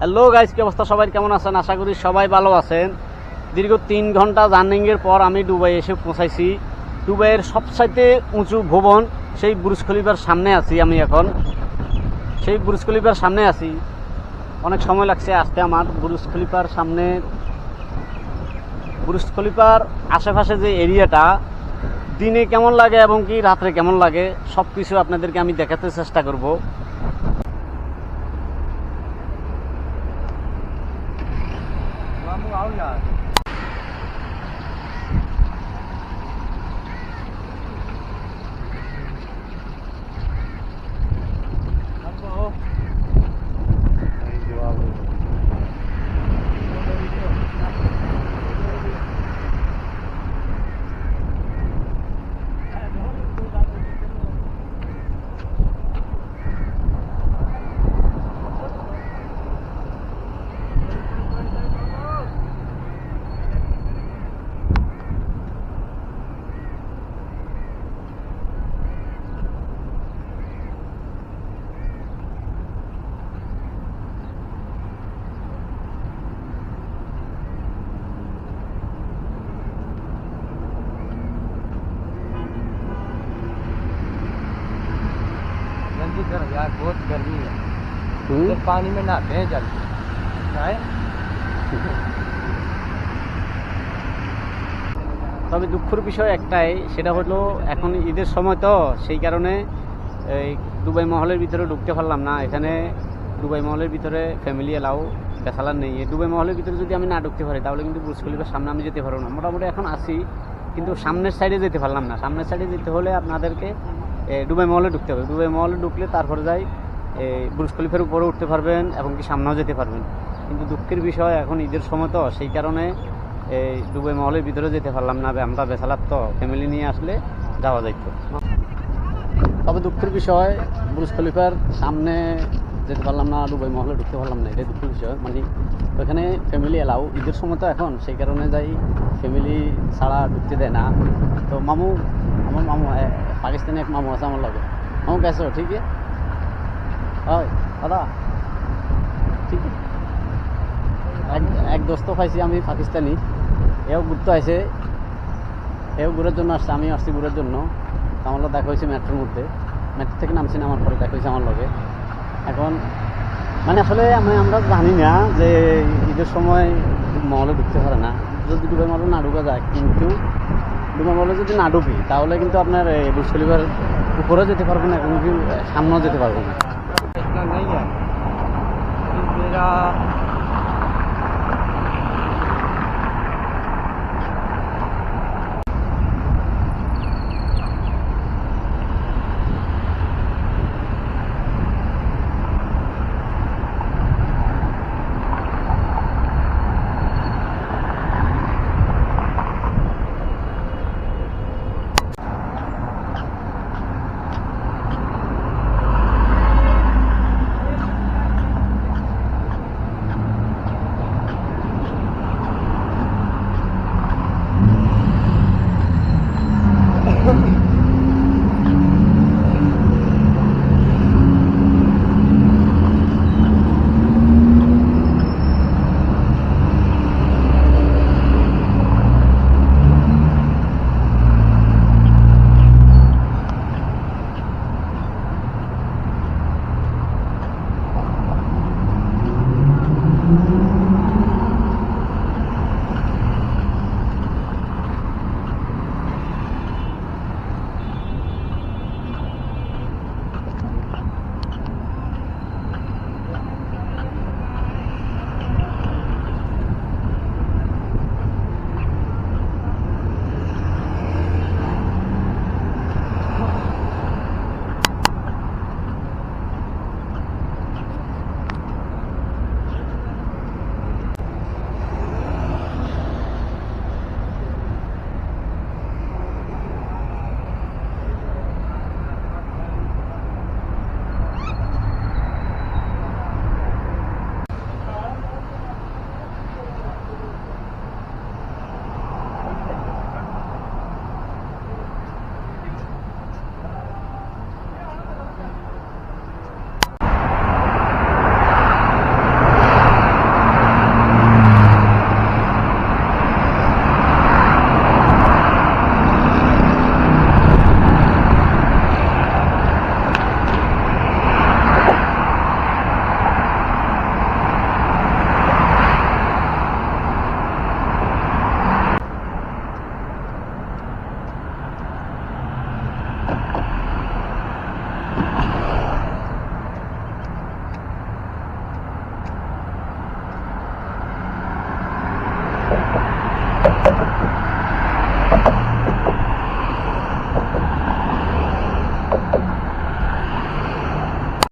Hello guys কি অবস্থা? সবাই কেমন আছেন? আশা করি সবাই ভালো আছেন। দীর্ঘ তিন ঘণ্টা জার্নিংয়ের পর আমি দুবাই এসে পৌঁছাইছি। দুবাইয়ের সবচাইতে উঁচু ভবন সেই বুরুজ খলিফার সামনে আছি আমি এখন। সেই বুরুজ খলিফার সামনে আছি। অনেক সময় লাগছে আসতে আমার। বুরুজ খলিফার সামনে, বুরুজ খলিফার আশেপাশে যে এরিয়াটা, দিনে কেমন লাগে এবং কি রাত্রে কেমন লাগে সব কিছু আপনাদেরকে আমি দেখাতে চেষ্টা করব। 不熬眼。जल्दी कर यार बहुत गर्मी है इधर पानी में नहाते हैं जल्दी है তবে দুঃখের বিষয় একটাই সেটা হলো এখন ঈদের সময় তো সেই কারণে এই দুবাই মহলের ভিতরে ঢুকতে পারলাম না এখানে দুবাই মহলের ভিতরে ফ্যামিলি এলাও বেসালার নেই এই দুবাই মহলের ভিতরে যদি আমি না ঢুকতে পারি তাহলে কিন্তু বুর্জ খলিফার সামনে আমি যেতে পারবো না মোটামুটি এখন আসি কিন্তু সামনের সাইডে যেতে পারলাম না সামনের সাইডে যেতে হলে আপনাদেরকে এ, দুবাই মহলে ঢুকতে হবে। দুবাই মহলে ঢুকলে তারপরে যাই এই বুর্জ খলিফার উপরে উঠতে পারবেন এবং কি সামনেও যেতে পারবেন। কিন্তু দুঃখের বিষয় এখন ঈদের সময় তো সেই কারণে এই দুবাই মহলের ভিতরে যেতে পারলাম না। আমরা বেসালার তো ফ্যামিলি নিয়ে আসলে যাওয়া যাইত। তবে দুঃখের বিষয় বুর্জ খলিফার সামনে যেতে পারলাম না দুবাই মহলে ঢুকতে পারলাম না এটাই দুঃখের বিষয়। মানে ওখানে ফ্যামিলি এলাও ঈদের সময় তো এখন সেই কারণে যাই ফ্যামিলি ছাড়া ঢুকতে দেয় না। তো মামু আমার মামু পাকিস্তানি এক মামু আছে আমার লগে। মামু কেসো ঠিক আছে? হয়, দাদা। ঠিক এক এক দোস্ত পাইছি আমি পাকিস্তানি। এও ঘুরতে আসে এও ঘুরের জন্য আসছে আমি আসছি ঘুরের জন্য। আমার লগে দেখা হয়েছে মেট্রোর মধ্যে। মেট্রো থেকে নামছি নামার পরে দেখা হয়েছে আমার লগে। এখন মানে আসলে আমি, আমরা জানি না যে ঈদের সময় মহলে ঢুকতে পারে না। যদি দুবাই মহলে না ঢুকা যায়। কিন্তু মহলে যদি না ডুবি, তাহলে কিন্তু আপনার এই বুর্জ খলিফার উপরে যেতে পারব না এবং সামনেও যেতে পারব না।